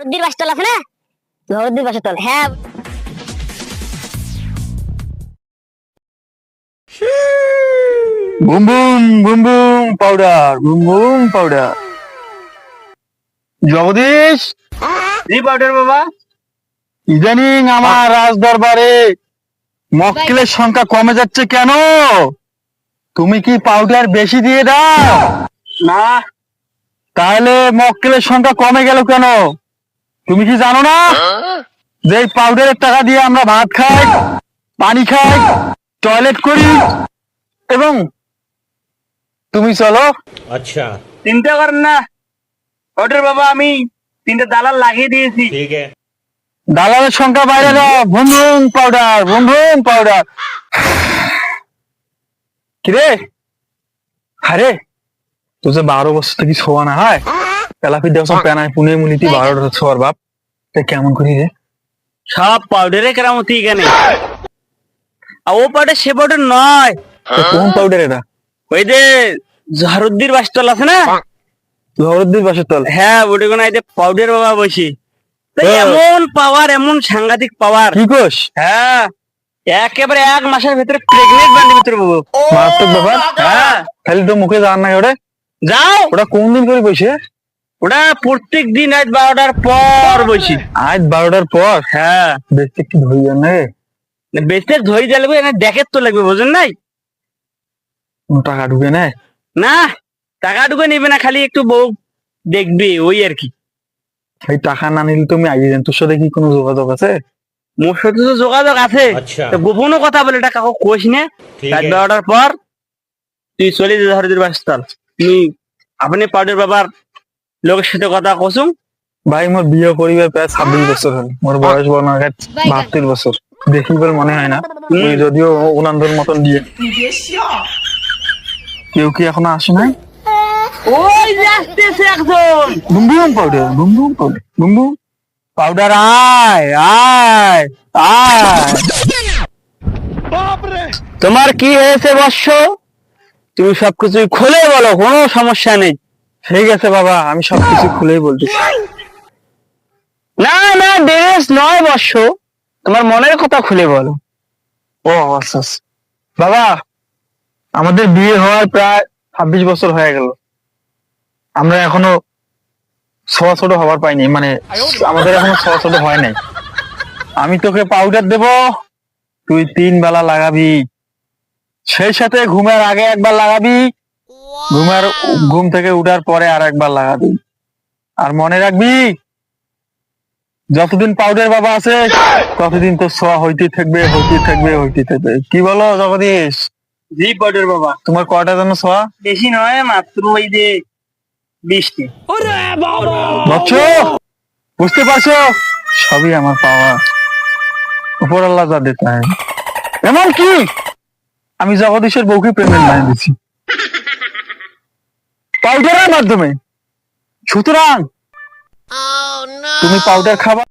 হরদ্দির বাসতল আছে না? হরদ্দির বাসতল হ্যাঁ। Boom boom boom boom powder boom boom powder Jagdish powder বাবা? ইদানিং আমার রাজ দরবারে মক্কেলের সংখ্যা কমে যাচ্ছে কেন? তুমি কি পাউডার বেশি দিয়ে দাও? না। তাহলে মক্কেলের সংখ্যা কমে গেল কেন? তুমি কি জানো না? হ্যাঁ? যে পাউডারের টাকা দিয়ে আমরা ভাত খাই পানি খাই টয়লেট করি এবং তুমি চলো। আচ্ছা। চিন্তা কর না। ওটার বাবা আমি তিনটে দালাল লাগিয়ে দিয়েছি। ঠিক আছে। দালালের সংখ্যা বাইরে দাও। Boom boom powder boom boom powder. কিরে? আরে তোর যে বারো বছর থেকে ছোয়া না হয়? দেওয়া সব পেনায় পুনে মুনিতি বারোটা ছোয়ার বাপ। তা কেমন করি রে? সব পাউডারে কেরামতি এখানে। ও পাউডার সে পাউডার নয়। কোন পাউডার এটা? ওই যে জহরুদ্দির বাসতল আছে না? জহরুদ্দিন বাসের তল হ্যাঁ ওটা কোনো এই যে পাউডার বাবা বসি। হ্যাঁ। এমন পাওয়ার এমন সাংঘাতিক পাওয়ার কি কোষ হ্যাঁ একেবারে এক মাসের ভিতরে প্রেগনেন্ট বান্ডির ভিতরে বাবু মারাত্মক ব্যাপার। হ্যাঁ। খালি তো মুখে জান না ওটা যাও। ওটা কোন দিন করে বসে? ওটা প্রত্যেক দিন আজ বারোটার পর বসি আজ বারোটার পর? হ্যাঁ। বেশ একটু ধরি না বেশে ধরি যা লাগবে এনে দেখের তো লাগবে বোঝেন নাই? টাকা ঢুকে না। না টাকা ঢুকে নিবে না খালি একটু বউ দেখবে ওই আর কি। সেই টাকা না নিলে তুমি আগে জান তোর সাথে কি কোনো যোগাযোগ আছে? মোর সাথে তো যোগাযোগ আছে। আচ্ছা। গোপনও কথা বলে এটা কাকু কোষ না। রাত বারোটার পর তুই চলে যে ধরে বাসতাল তুই আপনি পাউডার বাবার লোকের সাথে কথা কসুম? ভাই মোর বিয়ে করিবার প্রায় ছাব্বিশ বছর হল। মোর বয়স বর্ণ বাহাত্তর বছর। দেখি বলে মনে হয় না। তুই যদিও উনান্দর মতন দিয়ে কেউ কি এখনও আসে নাই? ওই আসতেছে একজন। Boom boom powder boom boom powder boom boom powder আয় আয় আয়। তোমার কি হয়েছে বর্ষ তুমি সবকিছু খুলে বলো কোনো সমস্যা নেই। ঠিক আছে বাবা আমি সবকিছু খুলেই বলতেছি। না না ড্রেস নয় বর্ষ তোমার মনের কথা খুলে বলো। ও আচ্ছা আচ্ছা। বাবা আমাদের বিয়ে হওয়ার প্রায় ছাব্বিশ বছর হয়ে গেল। আমরা এখনও ছোয়া ছোট হবার পাইনি মানে আমাদের এখনও ছোয়া ছোট হয় নাই। আমি তোকে পাউডার দেব তুই তিন বেলা লাগাবি। সেই সাথে ঘুমের আগে একবার লাগাবি ঘুমের ঘুম থেকে উঠার পরে আর একবার লাগাবি আর মনে রাখবি যতদিন পাউডার বাবা আছে ততদিন তো ছোয়া হইতে থাকবে হইতে থাকবে হইতে থাকবে। কি বলো জগদীশ? জি পাউডার বাবা। তোমার কয়টা যেন ছোয়া? বেশি নয় মাত্র ওই যে বৃষ্টি বচ্চ বুঝতে পারছ? সবই আমার পাওয়া। উপর আল্লাহ যা দিতে হয়। এমন কি আমি জগদীশের বউকে প্রেমের বানিয়ে দিচ্ছি পাউডারের মাধ্যমে। সুতরাং তুমি পাউডার খাবা।